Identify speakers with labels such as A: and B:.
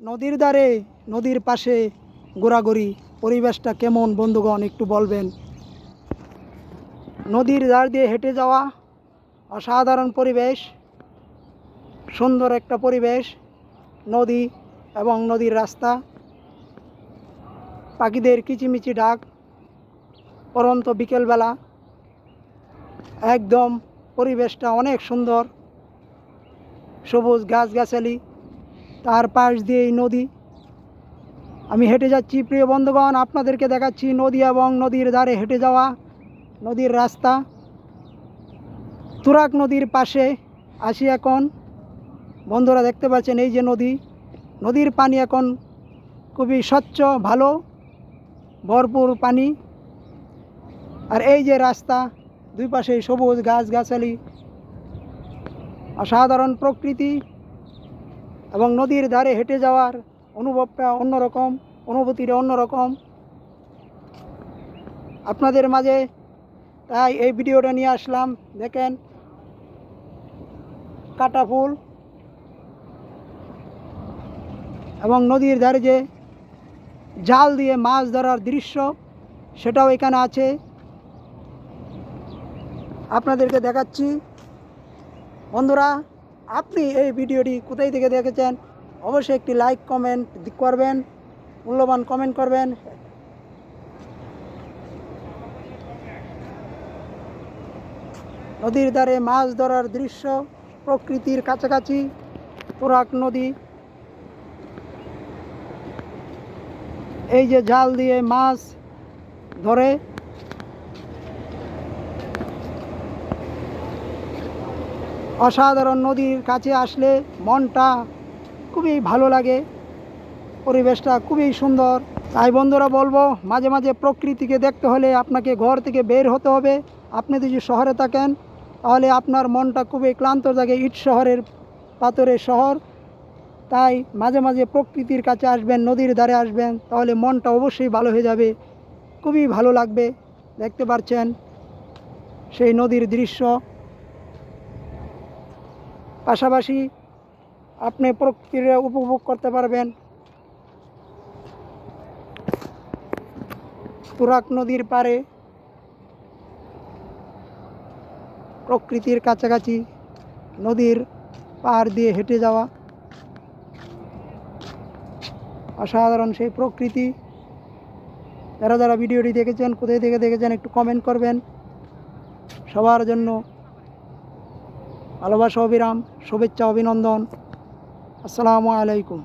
A: নদীর ধারে, নদীর পাশে ঘোরাঘুরি। পরিবেশটা কেমন, বন্ধুগণ, একটু বলবেন? নদীর ধার দিয়ে হেঁটে যাওয়া, অসাধারণ পরিবেশ, সুন্দর একটা পরিবেশ, নদী এবং নদীর রাস্তা, পাখিদের কিচিমিচি ডাক, পরন্ত বিকেলবেলা। একদম পরিবেশটা অনেক সুন্দর। সবুজ গাছগাছালি তার পাশ দিয়ে এই নদী। আমি হেঁটে যাচ্ছি। প্রিয় বন্ধুগণ, আপনাদেরকে দেখাচ্ছি নদী এবং নদীর ধারে হেঁটে যাওয়া নদীর রাস্তা। তুরাক নদীর পাশে আসি এখন। বন্ধুরা, দেখতে পাচ্ছেন এই যে নদী। নদীর পানি এখন খুবই স্বচ্ছ, ভালো, ভরপুর পানি। আর এই যে রাস্তা, দুই পাশে সবুজ গাছগাছালি। অসাধারণ প্রকৃতি। এবং নদীর ধারে হেঁটে যাওয়ার অনুভবটা অন্যরকম, অনুভূতিটা অন্যরকম। আপনাদের মাঝে তাই এই ভিডিওটা নিয়ে আসলাম। দেখেন, কাটা ফুল এবং নদীর ধারে যে জাল দিয়ে মাছ ধরার দৃশ্য, সেটাও এখানে আছে। আপনাদেরকে দেখাচ্ছি। বন্ধুরা আপনি এই ভিডিওটি কোথায় থেকে দেখেছেন? অবশ্যই একটি লাইক, কমেন্ট করবেন, মূল্যবান কমেন্ট করবেন। নদীর ধারে মাছ ধরার দৃশ্য, প্রকৃতির কাছাকাছি তুরাক নদী। এই যে জাল দিয়ে মাছ ধরে অসাধারণ নদীর কাছে আসলে মনটা খুবই ভালো লাগে, পরিবেশটা খুবই সুন্দর। তাই বন্ধুরা বলব, মাঝে মাঝে প্রকৃতিকে দেখতে হলে আপনাকে ঘর থেকে বের হতে হবে। আপনি যদি শহরে থাকেন, তাহলে আপনার মনটা খুবই ক্লান্ত থাকে ইট শহরের পাথরের শহর। তাই মাঝে মাঝে প্রকৃতির কাছে আসবেন, নদীর ধারে আসবেন, তাহলে মনটা অবশ্যই ভালো হয়ে যাবে, খুবই ভালো লাগবে। দেখতে পাচ্ছেন সেই নদীর দৃশ্য। পাশাপাশি আপনি প্রকৃতির উপভোগ করতে পারবেন। তুরাক নদীর পাড়ে প্রকৃতির কাছাকাছি নদীর পাহাড় দিয়ে হেঁটে যাওয়া। অসাধারণ সেই প্রকৃতি। যারা যারা ভিডিওটি দেখেছেন, কোথায় থেকে দেখেছেন একটু কমেন্ট করবেন। সবার জন্য ভালোবাসা অবিরাম শুভেচ্ছা অভিনন্দন। আসসালামু আলাইকুম।